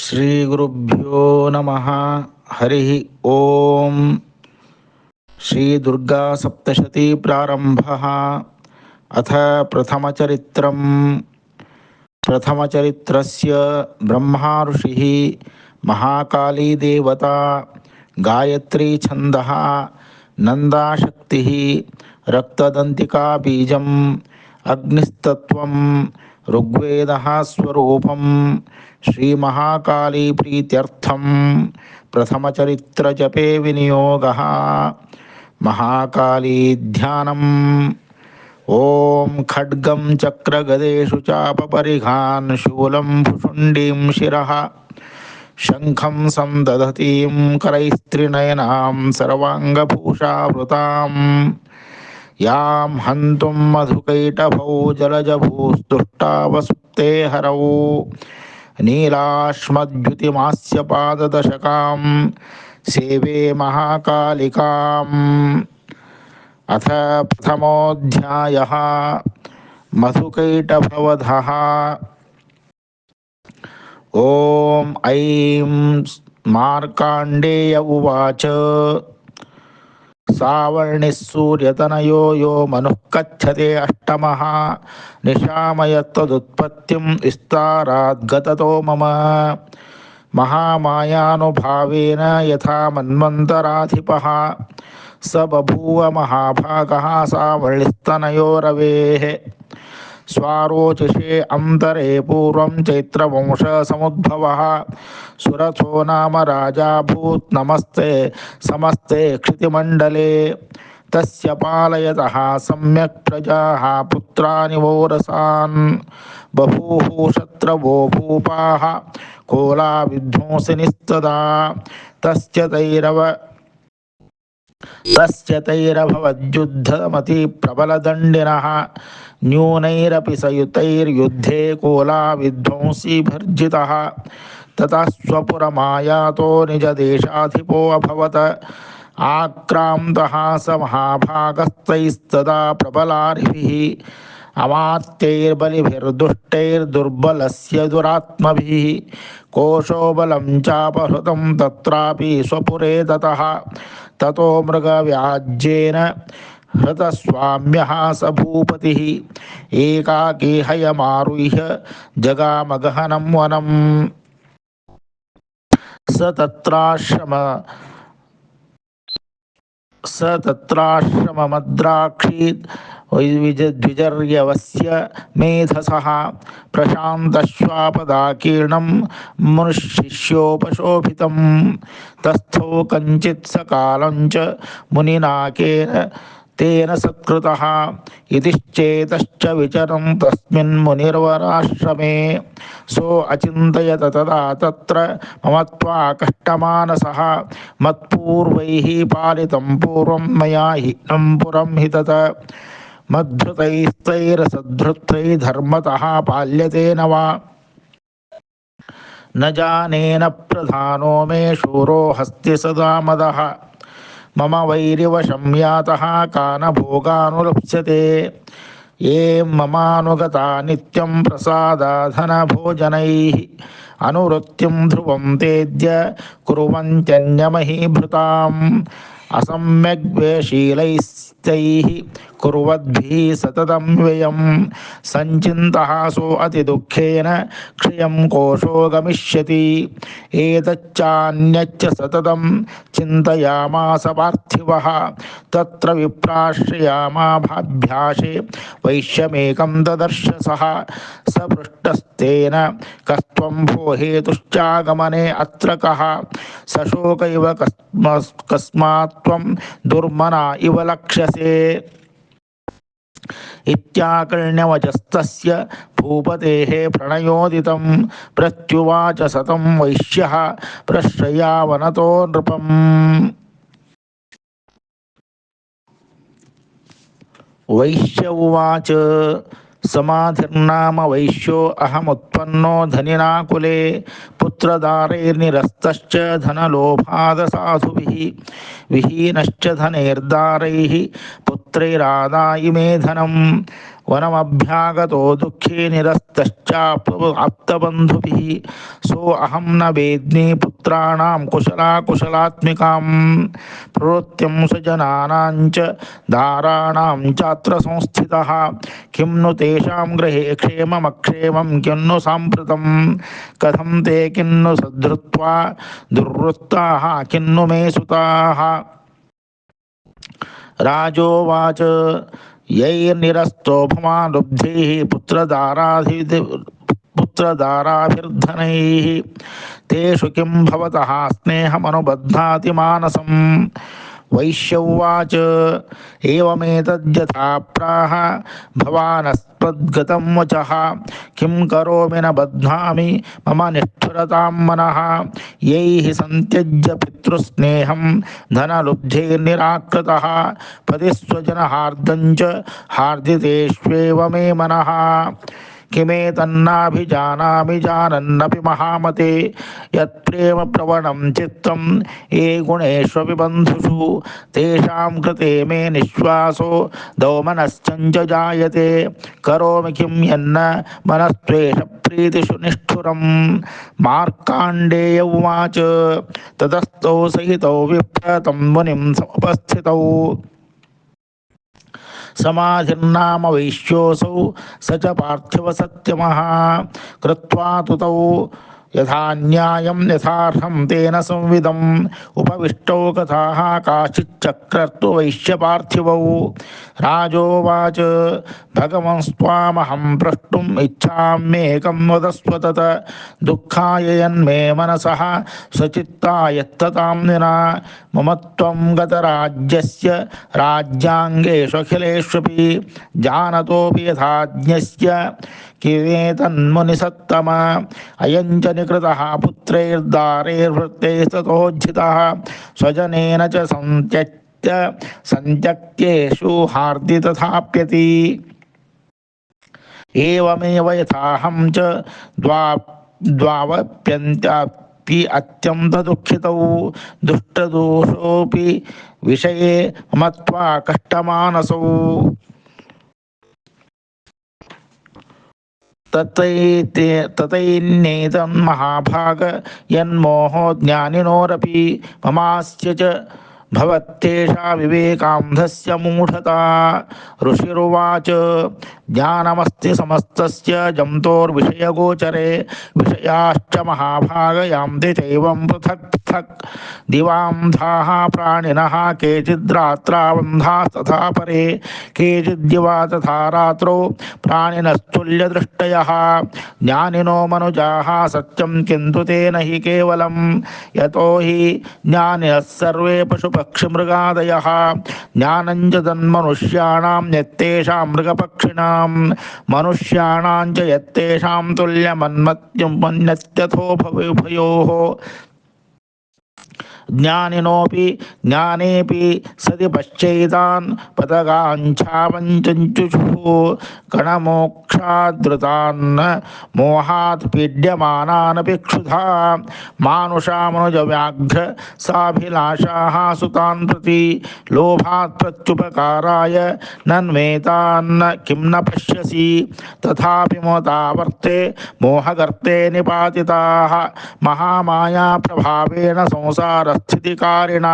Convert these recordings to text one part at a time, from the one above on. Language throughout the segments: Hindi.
श्रीगुरुभ्यो नमः। हरिः ॐ श्रीदुर्गासप्तशतीप्रारम्भः अथ प्रथमचरित्रं प्रथमचरित्रस्य ब्रह्मा ऋषिः महाकालीदेवता गायत्रीछन्दः नन्दाशक्तिः रक्तदन्तिकाबीजम् अग्निस्तत्त्वं ఋగ్వేద స్వరూపం శ్రీమహాకాళీ ప్రీత్యర్థం ప్రథమచరిత్ర జపే వినియోగ మహాకాళీ ధ్యానం ఓం ఖడ్గం చక్రగదేషు చాపపరిఘాన్ శూలం భుషుండీం శిర శంఖం సందధతీం కరైస్త్రినయనాం సర్వాంగభూషావృతాం. यां हन्तुं मधुकैटभौ जलजभूस्तुष्टावसुप्ते हरौ। नीलाश्मद्युतिमास्य पाददशकां सेवे महाकालिकाम्। अथ प्रथमोऽध्यायः। मधुकैटभवधः। ॐ ऐं मार्काण्डेय उवाच। सावर्णिः सूर्यतनयो यो मनुः कथ्यते अष्टमः निशामयत्तदुत्पत्तिं विस्ताराद्गततो मम महामायानुभावेन यथा मन्वन्तराधिपः स बभूव महाभागः सावर्णिस्तनयो रवेः स्वारोचिषे अन्तरे पूर्वं चैत्रवंशसमुद्भवः। सुरथो नाम राजाभूत् नमस्ते, समस्ते क्षितिमण्डले। तस्य पालयतः सम्यक् प्रजाः पुत्राणि वोरसान्। बभूः शत्रवो भूपाः कोलाविध्वंसिनिस्तदा तस्य तैरव तस्य तैरभवद्युद्धमतिप्रबलदण्डिनः न्यूनैरपि सयुतैर्युद्धे कोलाविध्वंसीभर्जितः ततः स्वपुरमायातो निजदेशाधिपोऽभवत् आक्रान्तः स महाभागस्तैस्तदा प्रबलारिभिः अमात्यैर्बलिभिर्दुष्टैर्दुर्बलस्य दुरात्मभिः। कोशो बलं चापहृतं तत्रापि स्वपुरे ततः తతో మృగవ్యాజ్యేన హృతస్వామ్య స భూపతి. ఏకాకేహయమారుహ్య జగామగహనం వనం. స తత్రాశ్రమ స తత్రాశ్రమమద్రాక్షి द्विजर्यवस्य मेधसः प्रशान्तश्वापदाकीर्णं मुनिशिष्योपशोभितं तस्थो कञ्चित् सकालं च मुनिनाकेन तेन सत्कृतः इतिश्चेतश्च विचरन् तस्मिन् मुनिर्वराश्रमे। सो अचिन्तयत तदा तत्र मम त्वा कष्टमानसः मत्पूर्वैः पालितं पूर्वं मया हीनं पुरं हि तत्। मद्धृतैस्तैरसद्धृत्तैः धर्मतः पाल्यते न वा न जानेन प्रधानो मे शूरो हस्ति सदा मदः मम वैरिवशं यातः कानभोगानुलप्स्यते ये ममानुगता नित्यं प्रसादाधनभोजनैः अनुवृत्तिं ध्रुवं तेद्य कुर्वन्त्यन्यमहीभृताम् असम्यग्व्यशीलैस्तैः कुर्वद्भिः सततं व्ययं। सञ्चिन्तः सो अतिदुःखेन क्षयं कोशो गमिष्यति। एतच्चान्यच्च सततं चिन्तयामास पार्थिवः। तत्र विप्राश्रयामाभाभ्यासे वैश्यमेकं ददर्श सः स पृष्टस्तेन कस्त्वं भो हेतुश्चागमने अत्र कः। सशोक इव कस्म- कस्मात् त्वं दुर्मना इव लक्ष्यसे। ఇత్యాకర్ణ్యవచస్తస్య భూపతేః ప్రణయోదితం ప్రత్యువాచ సతం వైశ్యః ప్రశ్రయావనతో నృపం వైశ్య ఉవాచ సమాధిర్నామ వైశ్యో అహముత్పన్నో ధనినాకులే పుత్రదారైర్నిరస్తశ్చ ధనలోభాద సాధుభిః విహీనశ్చ ధనైర్దారైః पुत्रैरादायि मे धनं वनमभ्यागतो दुःखे निरस्तश्चाप्तबन्धुभिः सोऽहं न वेद्मि पुत्राणां कुशलाकुशलात्मिकां प्रवृत्तिं स्वजनानां च दाराणां चात्र संस्थितः। किं नु तेषां गृहे क्षेममक्षेमं, किं नु साम्प्रतं। कथं ते किन्नु सद्धृत्वा दुर्वृत्ताः किन्नु मे सुताः। राजोवाच। यैर्निरस्तो पुत्रदाराधि पुत्रदाराभिर्धनैः। तेषु किं भवतः स्नेहमनुबध्नाति मानसम्? वैश्यौवाच। एवमेतद्यथा प्राह। भवानस्त्वद्गतं वचः। किं करोमि न बध्नामि। मम निष्ठुरतां मनः। यैः सन्त्यज्य पितृस्नेहं धनलुब्धैर्निराकृतः। पतिस्वजनहार्दं च हार्दितेष्वेव मे मनः। किमेतन्नाभिजानामि जानन्नपि महामते यत्प्रेम प्रवणं चित्तं ये गुणेष्वपि बन्धुषु, तेषां कृते मे निःश्वासो दौमनश्चञ्च जायते। करोमि किं यन्न मनस्त्वेष प्रीतिषु निष्ठुरं मार्काण्डेय उवाच ततस्तौ सहितौ विप्रतं मुनिं समुपस्थितौ। समाधिर्नाम वैश्योऽसौ स च पार्थिवसत्यमः कृत्वा तु तौ యథాన్యాయం యథార్హం తేన సంవిధం. ఉపవిష్టౌ కథా కాశిచక్రర్తు వైశ్య పార్థివ రాజోవాచ భగవంస్వామహం ప్రష్టుమ్ ఇచ్చామ్యేకం వదస్వతత దుఃఖాయన్మే మనస సచిత్తాయత్తతాం నినా. మమత్వం గతరాజ్యస్య రాజ్యాంగేష్వఖిలేష్వపి జానతో యథాజ్ఞ यथाज्ञस्य किमेतन्मुनिसत्तम अयं निकृतः पुत्रैर्दारैर्वृत्तैस्ततोज्झितः स्वजनेन च सन्त्यक्त्य सन्त्यक्त्येषु हार्दि तथाप्यति। एवमेव यथाहं च द्वा अत्यन्तदुःखितौ दुष्टदोषोऽपि विषये मत्वा कष्टमानसौ। ततैते ततैन्नेतन्महाभाग यन्मोहो ज्ञानिनोरपि ममास्य च भवत्येषा विवेकान्धस्य मूढता ऋषिरुवाच, ज्ञानमस्ति समस्तस्य जन्तोर्विषयगोचरे, विषयाश्च महाभागयान्ति चैवं पृथक् पृथक्। दिवान्धाः प्राणिनः केचिद्रात्राबन्धास्तथा परे केचिद्दिवा तथा रात्रौ प्राणिनस्तुल्यदृष्टयः ज्ञानिनो मनुजाः सत्यं किन्तु तेन हि केवलं। यतो हि ज्ञानिनः सर्वे पशुपक्षिमृगादयः மிருகபக்ஷிமிருகாதய ஞானஞ்சதன்மனுஷ்யாணாம் எத்தேஷாம் மிருகபக்ஷிணாம் மனுஷ்யாணாஞ்ச எத்தேஷாம் துல்லியமன்மத்யம் மன்யத்தியதோ பயோகோ ज्ञानिनोऽपि ज्ञानेऽपि सति पश्चैतान् पतगाञ्छावञ्चुषुः कणमोक्षादृतान् मोहात् पीड्यमानानपि क्षुधा मानुषामनुजव्याघ्र साभिलाषाः सुतान् प्रति लोभात् प्रत्युपकाराय नन्वेतान्न किं न पश्यसि तथापि मोतावर्ते मोहगर्ते निपातिताः महामायाप्रभावेण స్థితికారిణ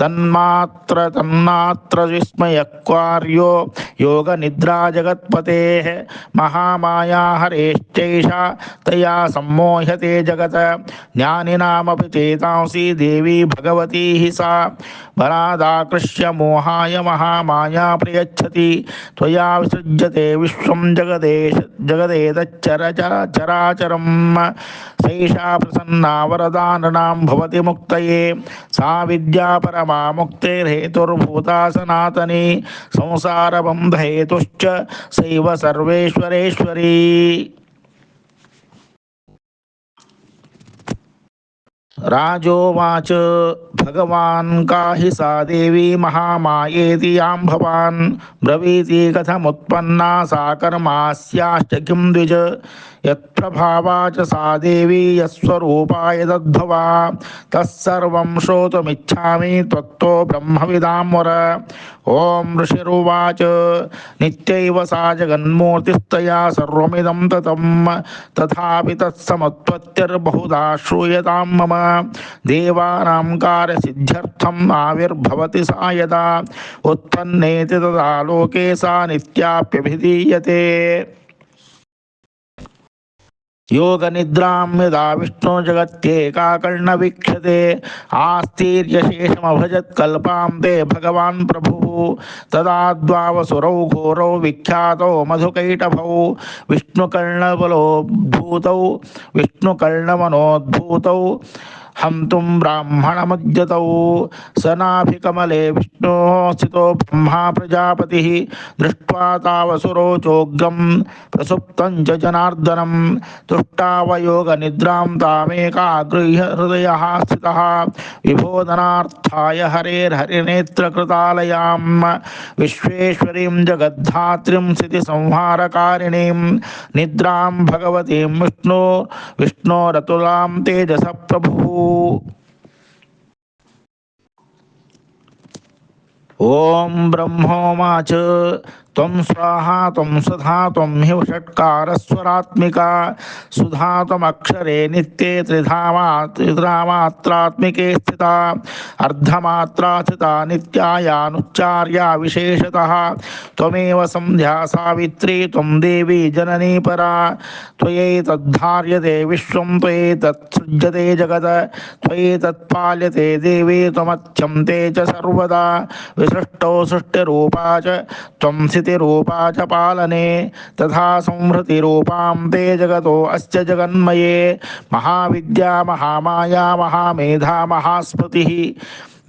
తన్మాత్ర తన్మాత్ర విస్మయక్వార్యో विस्मयक्वार्यो योगनिद्रा जगत्पते महामाया हरेश्चैषा तया सम्मोह्यते जगत। ज्ञानिनामपि चेतांसि देवी भगवती हि सा। बलादाकृष्य मोहाय महामाया प्रयच्छति। त्वया विसृज्यते विश्वं जगदेश जगदेतच्चर चराचरं सैषा प्रसन्ना वरदाननां भवति मुक्तये। सा विद्या परमा मुक्तेर्हेतुर्भूता सनातनी। संसारबन्धहेतुश्च सैव सर्वेश्वरेश्वरी राजोवाच, भगवान् का हि सा देवी महामायेति यां भवान्। ब्रवीति कथमुत्पन्ना सा कर्मास्याश्च किं द्विज। यत्प्रभावा च सा देवी यस्वरूपा यदद्भवा तत्सर्वं श्रोतुमिच्छामि त्वत्तो ब्रह्मविदां ॐ ऋषिरुवाच। नित्यैव सा जगन्मूर्तिस्तया सर्वमिदं ततं। तथापि श्रूयतां मम। देवानां कार्यसिद्ध्यर्थम् आविर्भवति सा यदा। उत्पन्नेति तदा लोके सा नित्याप्यभिधीयते। योगनिद्रां यदा विष्णु जगत्येकाकर्णवीक्षते आस्तीर्यशेषमभजत्कल्पां ते भगवान् प्रभुः तदा द्वावसुरौ घोरौ विख्यातौ मधुकैटभौ विष्णुकर्णबलोद्भूतौ विष्णुकर्णमनोद्भूतौ हन्तुं ब्राह्मणमज्जतौ सनाभिकमले विष्णोः स्थितो ब्रह्मा प्रजापतिः दृष्ट्वा तावसुरो चोग्रं प्रसुप्तं च जनार्दनं, तुष्टावयोगनिद्रां तामेकागृह्य हृदयः स्थितः। विबोधनार्थाय हरेर्हरिनेत्रकृतालयां विश्वेश्वरीं जगद्धात्रीं स्थितिसंहारकारिणीं। निद्रां भगवतीं विष्णो विष्णोरतुलां तेजसः प्रभुः ॐ ब्रह्मोवाच त्वं स्वाहा, त्वं सधा, त्वं हि षट्कारस्वरात्मिका। सुधा त्वमक्षरे नित्ये त्रिधामा, त्रिधामात्रात्मिके स्थिता। अर्धमात्रा स्थिता नित्यायानुच्चार्या विशेषतः। त्वमेव सन्ध्या सावित्री, त्वं देवी जननी परा। त्वयैतद्धार्यते विश्वं, त्वयैतत्सृज्यते जगत् त्वयैतत्पाल्यते देवी त्वमत्यन्ते च सर्वदा। विसृष्टौ सृष्टिरूपा च त्वं स्थितिरूपा च पालने तथा संहृतिरूपां ते जगतो अस्य जगन्मये। महाविद्या महामाया महामेधा महास्मृतिः।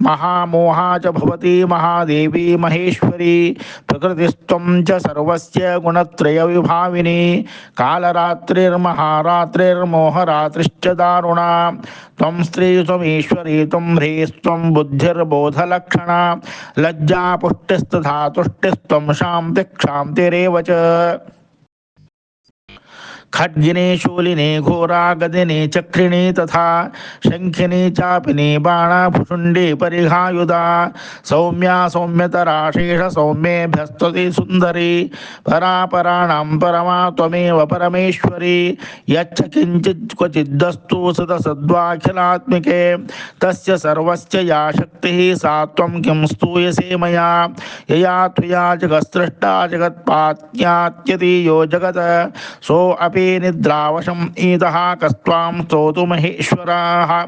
महामोहा च भवती महादेवी महेश्वरी, प्रकृतिस्त्वं च सर्वस्य गुणत्रयविभाविनी, कालरात्रिर्महारात्रिर्मोहरात्रिश्च दारुणा, त्वं स्त्री त्वमीश्वरी त्वं ह्रीस्त्वं बुद्धिर्बोधलक्षणा लज्जा पुष्टिस्तथा तुष्टिस्त्वं शान्तिः क्षान्तिरेव च। खड्गिने, शूलिने घोरा गदिने चक्रिणे तथा शङ्खिने, चापिने, बाणाभुषुण्डे परिघायुधा। सौम्या सौम्यतरा, शेष सौम्येभ्यस्तुति सुन्दरी। परापराणां परमा त्वमेव परमेश्वरी। यच्च किञ्चित् क्वचिद्दस्तु सदसद्वाखिलात्मिके। तस्य सर्वस्य या शक्तिः सा त्वं किं स्तूयसे मया। यया त्वया जगत्सृष्टा जगत्पात्यात्यति यो जगत्। सोऽपि निद्रावशम् ईतः कस्त्वां स्तोतु महेश्वराः।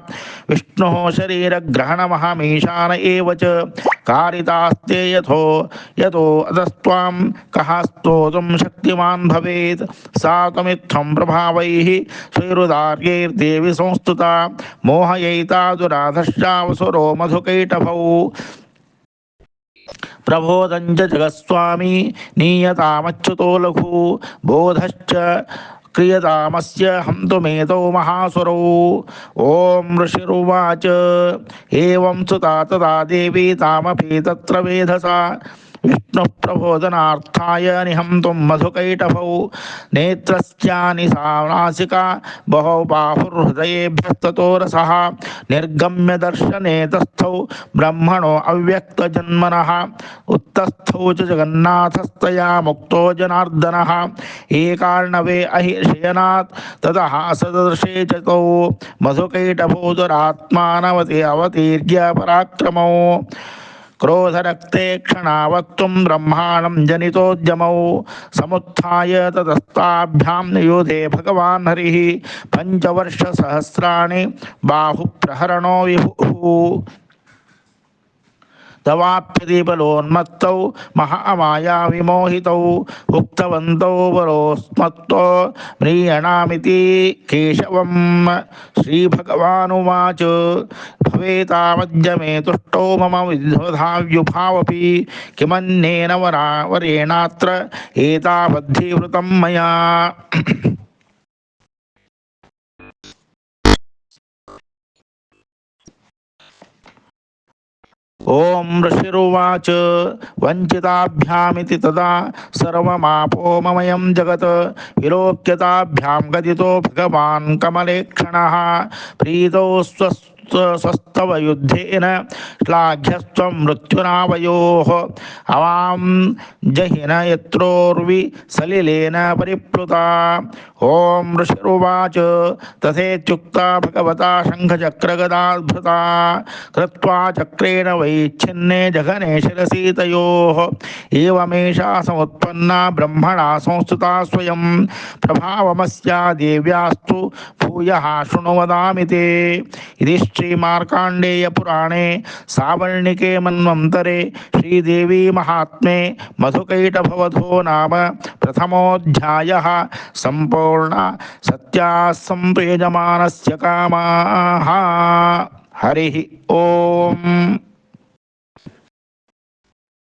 विष्णोः शरीरग्रहणमहमीशान एव च कारितास्ते यथो, यतो अतस्त्वां कः स्तोतुं शक्तिमान् भवेत्। सा त्वमित्थं प्रभावैः श्रीरुदार्यैर्देवि संस्तुता। मोहयैता दुराधश्चावसुरो मधुकैटभौ। प्रबोधं च जगत्स्वामी, नीयतामच्युतो लघु। बोधश्च क्रियतामस्य हन्तुमेतौ महासुरौ। ॐ ऋषिरुवाच। एवं सुता तदा देवी तामपि तत्र वेधसा। विष्णुः प्रबोधनार्थाय निहन्तुं मधुकैटभौ, नेत्रस्यानि सा नासिका बहौ बाहुर्हृदयेभ्यस्ततो रसः, निर्गम्य दर्शने तस्थौ ब्रह्मणो अव्यक्तजन्मनः, उत्तस्थौ च जगन्नाथस्तया मुक्तो जनार्दनः, एकार्णवे अहि शयनात् ततः सदृशे च तौ मधुकैटभौ दुरात्मानवति अवतीर्य पराक्रमौ। క్రోధరక్తే క్షణావక్తుం బ్రహ్మాణం జనితోద్యమౌ సముత్య తదస్తాభ్యాం నియోధే భగవాన్ హరి పంచవర్ష సహస్రాణి బాహు ప్రహరణో విభు तवाप्यदीपलोन्मत्तौ महामाया विमोहितौ उक्तवन्तौ वरोस्मत्तो म्रियणामिति केशवं श्रीभगवानुवाच भवेतामद्य तुष्टौ मम विद्वधाव्युभावपि किमन्येन वरा वरेणात्र एतावद्धीवृतं मया। ओम ऋषिवाच वंचिताभ्यामिति तदा सर्वमापोममयं जगत। विलोक्यताभ्यां गदितो भगवान् कमलेक्षणः। प्रीतो स्वस् स्वस्तव युद्धेन श्लाघ्यस्व मृत्युनावयो। अवाम जहिन यत्रोर्वि सलिलेन परिप्लुता। ओम ऋषिरुवाच। तथेत्युक्ता भगवता शङ्खचक्रगदाद्भृता। कृत्वा चक्रेण वैच्छिन्ने जघने शिरसीतयोः। एवमेषा समुत्पन्ना ब्रह्मणा संस्थिता स्वयं। प्रभावमस्या देव्यास्तु भूयः शृणु वदामि ते। श्री मार्कांडेय पुराणे सावर्णिके मन्वंतरे श्री देवी महात्मे मधुकैटभवधो नाम प्रथमोऽध्यायः। संपूर्ण सत्याः सम्प्रेजमानस्य कामाः। हरिः ओम्।